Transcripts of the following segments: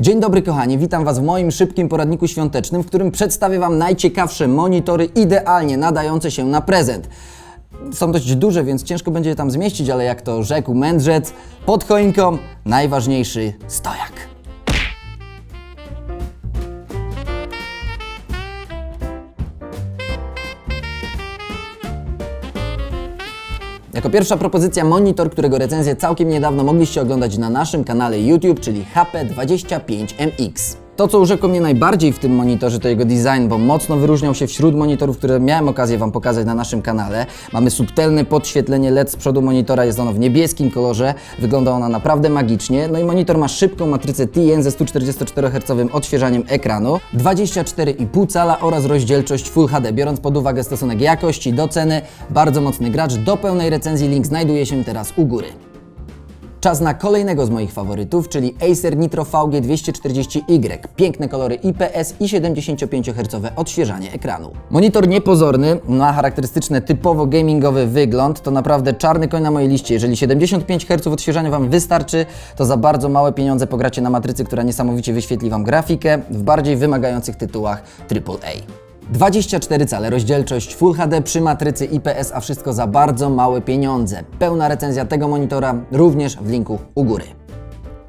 Dzień dobry kochani, witam Was w moim szybkim poradniku świątecznym, w którym przedstawię Wam najciekawsze monitory idealnie nadające się na prezent. Są dość duże, więc ciężko będzie je tam zmieścić, ale jak to rzekł mędrzec, pod choinką najważniejszy stojak. Jako pierwsza propozycja monitor, którego recenzję całkiem niedawno mogliście oglądać na naszym kanale YouTube, czyli HP25MX. To, co urzekło mnie najbardziej w tym monitorze, to jego design, bo mocno wyróżniał się wśród monitorów, które miałem okazję Wam pokazać na naszym kanale. Mamy subtelne podświetlenie LED z przodu monitora, jest ono w niebieskim kolorze, wygląda ona naprawdę magicznie. No i monitor ma szybką matrycę TN ze 144 Hz odświeżaniem ekranu, 24,5 cala oraz rozdzielczość Full HD. Biorąc pod uwagę stosunek jakości do ceny, bardzo mocny gracz. Do pełnej recenzji link znajduje się teraz u góry. Czas na kolejnego z moich faworytów, czyli Acer Nitro VG240Y. Piękne kolory IPS i 75 Hz odświeżanie ekranu. Monitor niepozorny, ma charakterystyczny typowo gamingowy wygląd. To naprawdę czarny koń na mojej liście. Jeżeli 75 Hz odświeżania Wam wystarczy, to za bardzo małe pieniądze pogracie na matrycy, która niesamowicie wyświetli Wam grafikę w bardziej wymagających tytułach AAA. 24 cale rozdzielczość Full HD przy matrycy IPS, a wszystko za bardzo małe pieniądze. Pełna recenzja tego monitora również w linku u góry.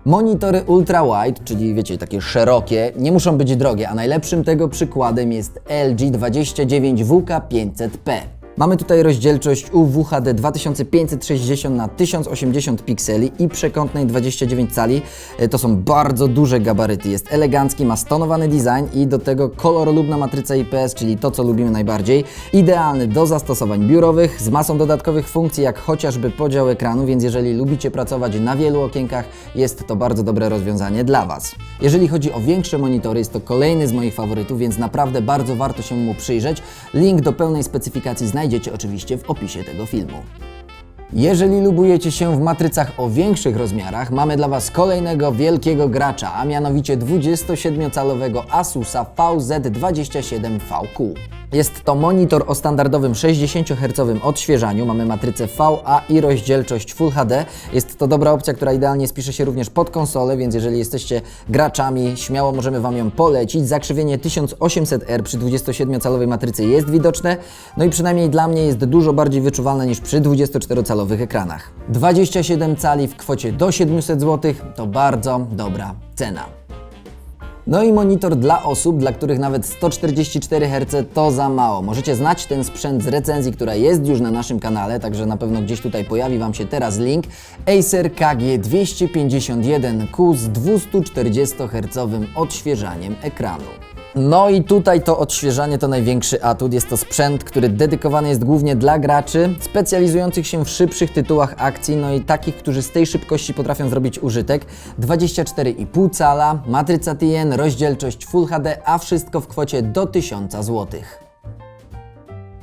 Monitory ultra wide, czyli wiecie, takie szerokie, nie muszą być drogie, a najlepszym tego przykładem jest LG 29WK500P. Mamy tutaj rozdzielczość UWHD 2560 na 1080 pikseli i przekątnej 29 cali. E, To są bardzo duże gabaryty. Jest elegancki, ma stonowany design i do tego kolorolubna matryca IPS, czyli to, co lubimy najbardziej. Idealny do zastosowań biurowych z masą dodatkowych funkcji, jak chociażby podział ekranu, więc jeżeli lubicie pracować na wielu okienkach, jest to bardzo dobre rozwiązanie dla Was. Jeżeli chodzi o większe monitory, jest to kolejny z moich faworytów, więc naprawdę bardzo warto się mu przyjrzeć. Link do pełnej specyfikacji znajdziecie oczywiście w opisie tego filmu. Jeżeli lubujecie się w matrycach o większych rozmiarach, mamy dla Was kolejnego wielkiego gracza, a mianowicie 27-calowego Asusa VZ27VQ. Jest to monitor o standardowym 60 Hz odświeżaniu, mamy matrycę VA i rozdzielczość Full HD. Jest to dobra opcja, która idealnie spisze się również pod konsolę, więc jeżeli jesteście graczami, śmiało możemy Wam ją polecić. Zakrzywienie 1800R przy 27-calowej matrycy jest widoczne, no i przynajmniej dla mnie jest dużo bardziej wyczuwalne niż przy 24-calowych ekranach. 27 cali w kwocie do 700 zł to bardzo dobra cena. No i monitor dla osób, dla których nawet 144 Hz to za mało. Możecie znać ten sprzęt z recenzji, która jest już na naszym kanale, także na pewno gdzieś tutaj pojawi Wam się teraz link. Acer KG251Q z 240 Hz odświeżaniem ekranu. No i tutaj to odświeżanie to największy atut. Jest to sprzęt, który dedykowany jest głównie dla graczy specjalizujących się w szybszych tytułach akcji, no i takich, którzy z tej szybkości potrafią zrobić użytek. 24,5 cala, matryca TN, rozdzielczość Full HD, a wszystko w kwocie do 1000 zł.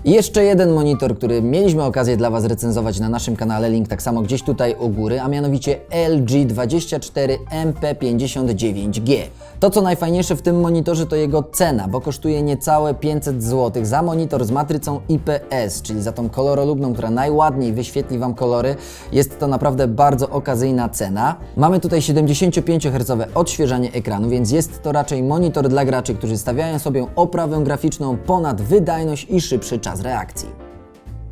Jeszcze jeden monitor, który mieliśmy okazję dla Was recenzować na naszym kanale, link tak samo gdzieś tutaj u góry, a mianowicie LG 24 MP59G. To co najfajniejsze w tym monitorze to jego cena, bo kosztuje niecałe 500 zł za monitor z matrycą IPS, czyli za tą kolorolubną, która najładniej wyświetli Wam kolory. Jest to naprawdę bardzo okazyjna cena. Mamy tutaj 75 Hz odświeżanie ekranu, więc jest to raczej monitor dla graczy, którzy stawiają sobie oprawę graficzną ponad wydajność i szybszy czas reakcji.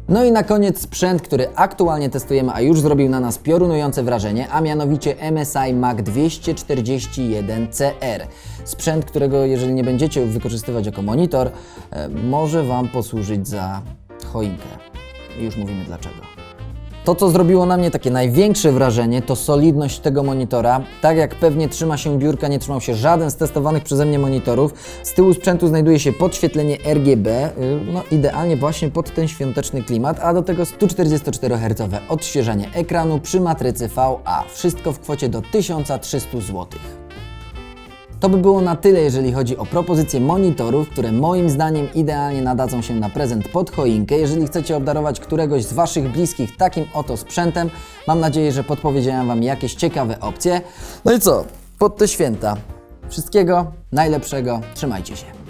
No i na koniec sprzęt, który aktualnie testujemy, a już zrobił na nas piorunujące wrażenie, a mianowicie MSI Mac 241CR. Sprzęt, którego jeżeli nie będziecie wykorzystywać jako monitor, e, może Wam posłużyć za choinkę. I już mówimy dlaczego. To, co zrobiło na mnie takie największe wrażenie, to solidność tego monitora. Tak jak pewnie trzyma się biurka, nie trzymał się żaden z testowanych przeze mnie monitorów. Z tyłu sprzętu znajduje się podświetlenie RGB, y, no idealnie właśnie pod ten świąteczny klimat, a do tego 144 Hz odświeżanie ekranu przy matrycy VA. Wszystko w kwocie do 1300 zł. To by było na tyle, jeżeli chodzi o propozycje monitorów, które moim zdaniem idealnie nadadzą się na prezent pod choinkę. Jeżeli chcecie obdarować któregoś z Waszych bliskich takim oto sprzętem, mam nadzieję, że podpowiedziałem Wam jakieś ciekawe opcje. No i co? Pod te święta. Wszystkiego najlepszego. Trzymajcie się.